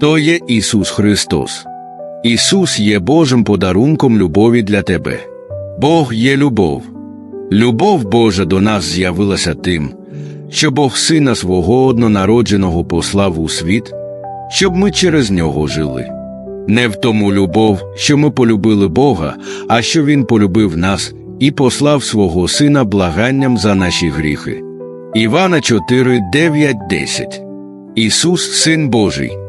то є Ісус Христос. Ісус є Божим подарунком любові для тебе. Бог є любов. Любов Божа до нас з'явилася тим, що Бог Сина свого однонародженого послав у світ, щоб ми через нього жили. Не в тому любов, що ми полюбили Бога, а що Він полюбив нас і послав свого Сина благанням за наші гріхи. Івана 4, 9, 10 Ісус Син Божий.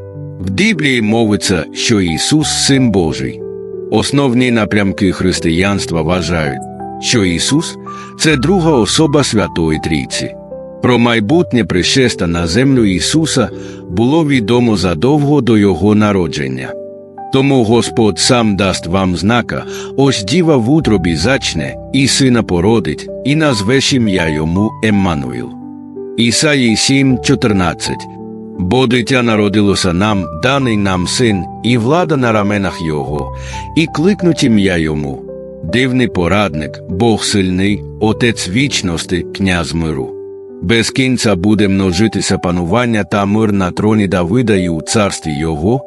В Біблії мовиться, що Ісус Син Божий. Основні напрямки християнства вважають, що Ісус це друга особа Святої Трійці. Про майбутнє пришеста на землю Ісуса було відомо задовго до Його народження. Тому Господь сам дасть вам знака, ось діва в утробі зачне, і сина породить, і назвеш ім'я йому Еммануїл. Ісаї 7, 14 Бо дитя народилося нам, даний нам син, і влада на раменах його, і кликнуть ім'я йому. Дивний порадник, Бог сильний, Отець вічності, князь миру. Без кінця буде множитися панування та мир на троні Давида і у царстві його,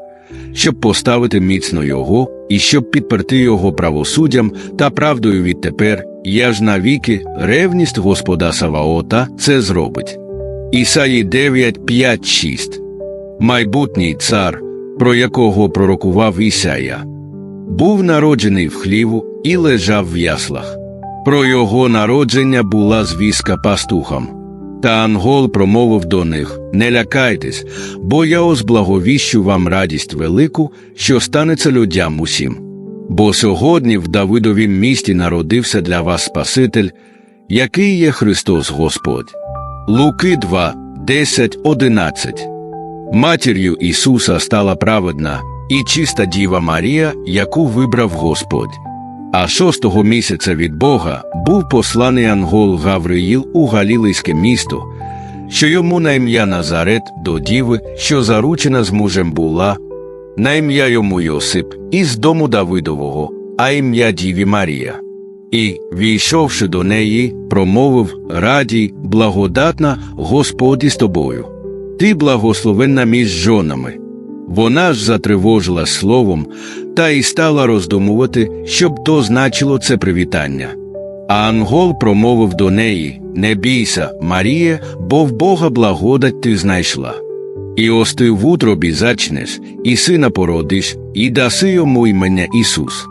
щоб поставити міцно його і щоб підперти його правосуддям та правдою відтепер, і аж навіки ревність Господа Саваота це зробить. Ісаї 9, 5, 6 Майбутній цар, про якого пророкував Ісая, був народжений в хліву і лежав в яслах. Про його народження була звістка пастухам. Та ангол промовив до них: Не лякайтесь, бо я озблаговіщу вам радість велику, що станеться людям усім. Бо сьогодні в Давидовім місті народився для вас Спаситель, який є Христос Господь. Луки 2, 10, 11 Матір'ю Ісуса стала праведна і чиста Діва Марія, яку вибрав Господь. А шостого місяця від Бога був посланий ангол Гавриїл у Галілейське місто, що йому на ім'я Назарет до діви, що заручена з мужем була, на ім'я йому Йосип із дому Давидового, а ім'я Діві Марія. І, війшовши до неї, промовив Радій, благодатна Господі з тобою. Ти благословенна між жонами. Вона ж затривожила словом та й стала роздумувати, щоб то значило це привітання. А ангол промовив до неї Не бійся, Маріє, бо в Бога благодать ти знайшла. І ось ти в утробі зачнеш, і сина породиш, і даси йому імення Ісус.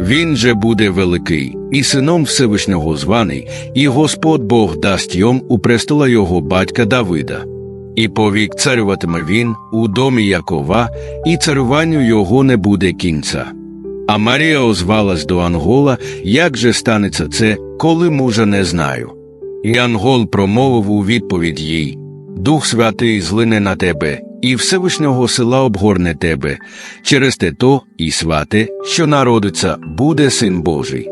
Він же буде великий, і сином Всевишнього званий, і Господь Бог дасть йому у престола його батька Давида. І повік царюватиме він у домі Якова, і царюванню його не буде кінця. А Марія озвалась до Ангола, як же станеться це, коли мужа не знаю. І Ангол промовив у відповідь їй Дух Святий злине на тебе, і Всевишнього села обгорне тебе, через те то і свате, що народиться, буде син Божий.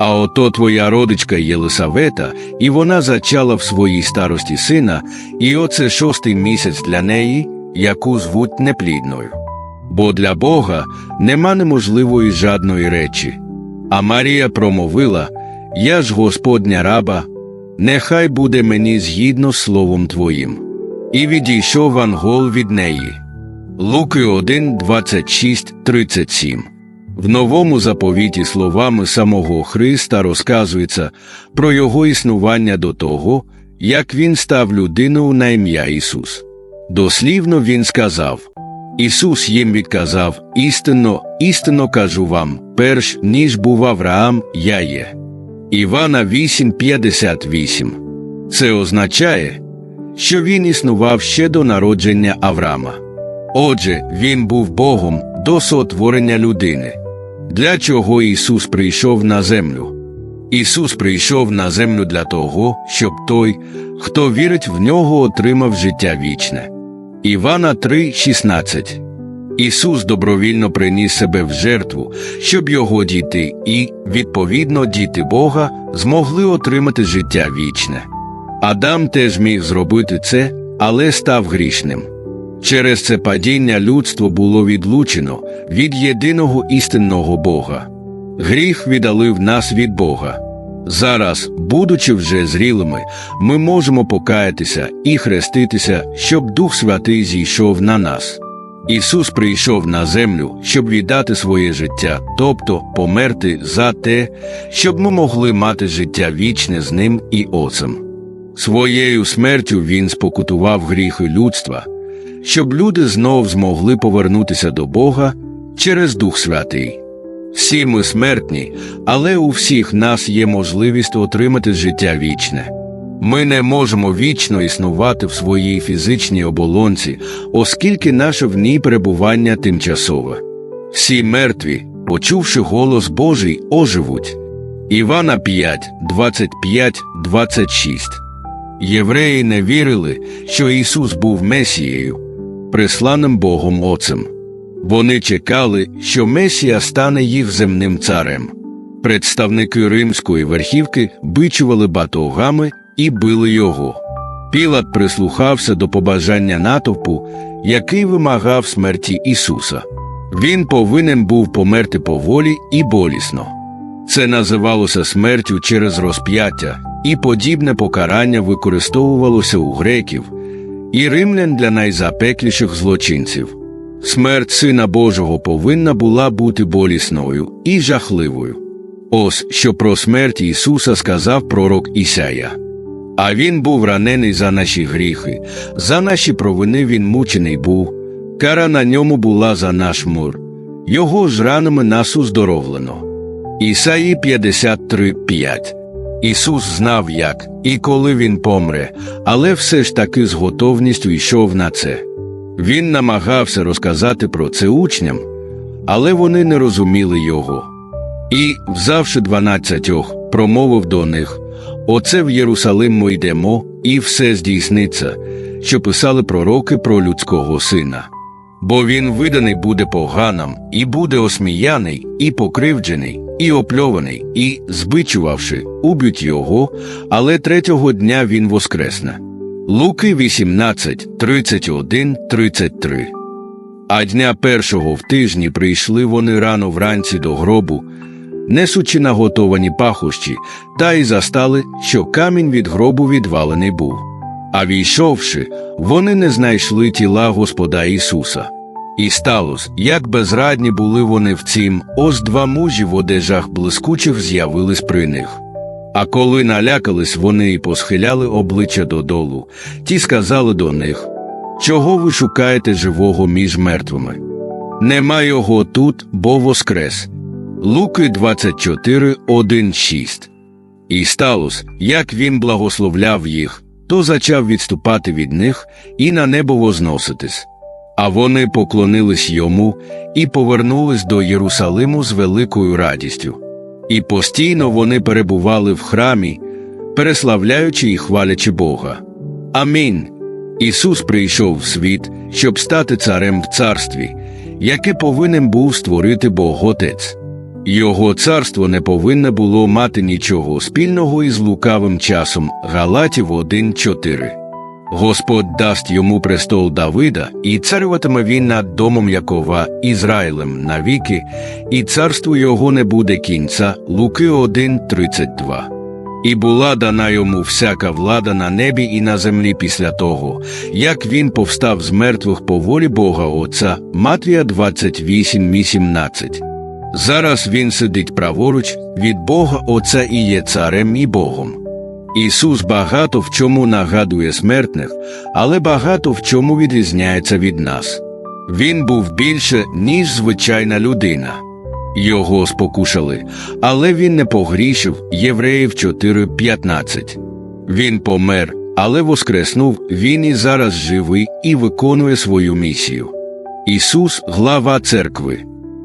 А ото твоя родичка Єлисавета, і вона зачала в своїй старості сина, і оце шостий місяць для неї, яку звуть неплідною. Бо для Бога нема неможливої жадної речі. А Марія промовила Я ж Господня раба, нехай буде мені згідно з словом Твоїм. І відійшов ангол від неї. Луки 1, 26, 37 в новому заповіті словами самого Христа розказується про його існування до того, як він став людиною на ім'я Ісус. Дослівно він сказав Ісус їм відказав істинно, істинно кажу вам, перш ніж був Авраам, я є. Івана 8,58 Це означає, що він існував ще до народження Авраама. Отже, він був Богом до сотворення людини. Для чого Ісус прийшов на землю? Ісус прийшов на землю для того, щоб той, хто вірить в нього, отримав життя вічне. Івана 3,16 Ісус добровільно приніс себе в жертву, щоб його діти і, відповідно, діти Бога змогли отримати життя вічне. Адам теж міг зробити це, але став грішним. Через це падіння людство було відлучено від єдиного істинного Бога. Гріх віддалив нас від Бога. Зараз, будучи вже зрілими, ми можемо покаятися і хреститися, щоб Дух Святий зійшов на нас. Ісус прийшов на землю, щоб віддати своє життя, тобто померти за те, щоб ми могли мати життя вічне з ним і Отцем. Своєю смертю Він спокутував гріхи людства, щоб люди знов змогли повернутися до Бога через Дух Святий. Всі ми смертні, але у всіх нас є можливість отримати життя вічне. Ми не можемо вічно існувати в своїй фізичній оболонці, оскільки наше в ній перебування тимчасове. Всі мертві, почувши голос Божий, оживуть. Івана 5, 25, 26 Євреї не вірили, що Ісус був Месією, присланим Богом Отцем. Вони чекали, що Месія стане їх земним царем. Представники римської верхівки бичували батогами і били його. Пілат прислухався до побажання натовпу, який вимагав смерті Ісуса. Він повинен був померти поволі і болісно. Це називалося смертю через розп'яття, і подібне покарання використовувалося у греків і римлян для найзапекліших злочинців. Смерть Сина Божого повинна була бути болісною і жахливою. Ось що про смерть Ісуса сказав пророк Ісая. А він був ранений за наші гріхи, за наші провини він мучений був, кара на ньому була за наш мур, його ж ранами нас уздоровлено. Ісаї 53.5 Ісус знав, як і коли він помре, але все ж таки з готовністю йшов на це. Він намагався розказати про це учням, але вони не розуміли його. І, взявши дванадцятьох, промовив до них Оце в Єрусалим ми йдемо, і все здійсниться, що писали пророки про людського сина. Бо він виданий буде поганам, і буде осміяний, і покривджений, і опльований, і, збичувавши, уб'ють його, але третього дня він воскресне. Луки 18, 31, 33 А дня першого в тижні прийшли вони рано вранці до гробу, несучи наготовані пахощі, та й застали, що камінь від гробу відвалений був. А війшовши, вони не знайшли тіла Господа Ісуса. І сталося, як безрадні були вони в цім, ось два мужі в одежах блискучих з'явились при них. А коли налякались вони і посхиляли обличчя додолу, ті сказали до них Чого ви шукаєте живого між мертвими? Нема його тут, бо воскрес. Луки 24, 1, 6 І сталося, як він благословляв їх, то зачав відступати від них і на небо возноситись. А вони поклонились йому і повернулись до Єрусалиму з великою радістю. І постійно вони перебували в храмі, переславляючи і хвалячи Бога. Амінь. Ісус прийшов в світ, щоб стати царем в царстві, яке повинен був створити Бог Отець. Його царство не повинне було мати нічого спільного із лукавим часом Галатів 1.4. Господь дасть йому престол Давида, і царюватиме він над домом Якова Ізраїлем навіки, і царству його не буде кінця. Луки 1.32. І була дана йому всяка влада на небі і на землі після того, як він повстав з мертвих по волі Бога Отця, Матвія 28.18. Зараз він сидить праворуч від Бога Отця і є царем і Богом. Ісус багато в чому нагадує смертних, але багато в чому відрізняється від нас. Він був більше, ніж звичайна людина. Його спокушали, але він не погрішив Євреїв 4.15. Він помер, але воскреснув, він і зараз живий і виконує свою місію. Ісус глава церкви.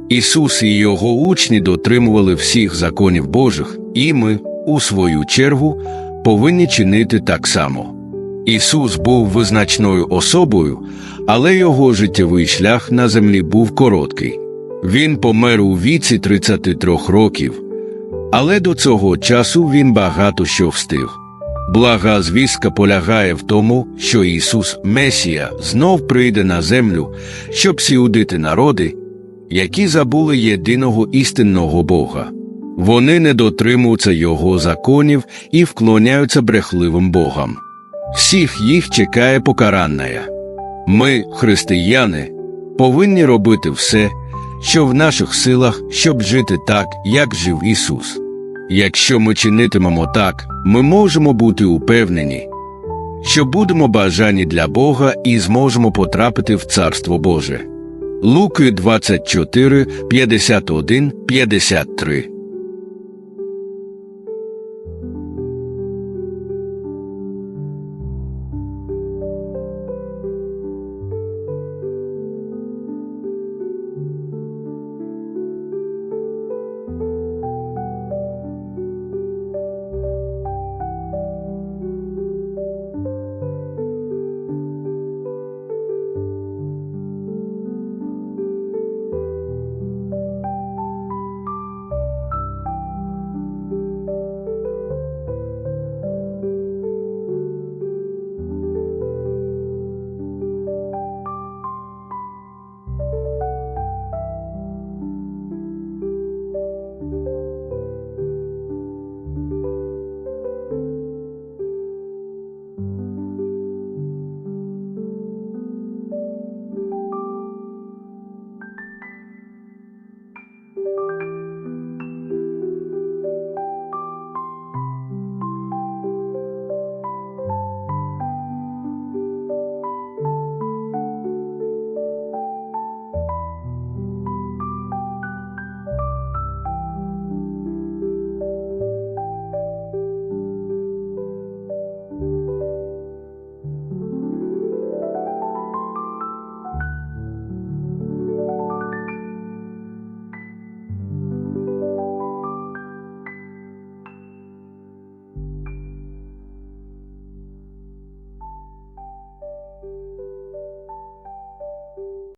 Ісус і його учні дотримували всіх законів Божих, і ми, у свою чергу, повинні чинити так само. Ісус був визначною особою, але його життєвий шлях на землі був короткий. Він помер у віці 33 років, але до цього часу він багато що встиг. Блага звістка полягає в тому, що Ісус, Месія, знов прийде на землю, щоб сіудити народи, які забули єдиного істинного Бога. Вони не дотримуються Його законів і вклоняються брехливим Богам. Всіх їх чекає покарання. Ми, християни, повинні робити все, що в наших силах, щоб жити так, як жив Ісус. Якщо ми чинитимемо так, ми можемо бути упевнені, що будемо бажані для Бога і зможемо потрапити в Царство Боже. Луки 24, 51, 53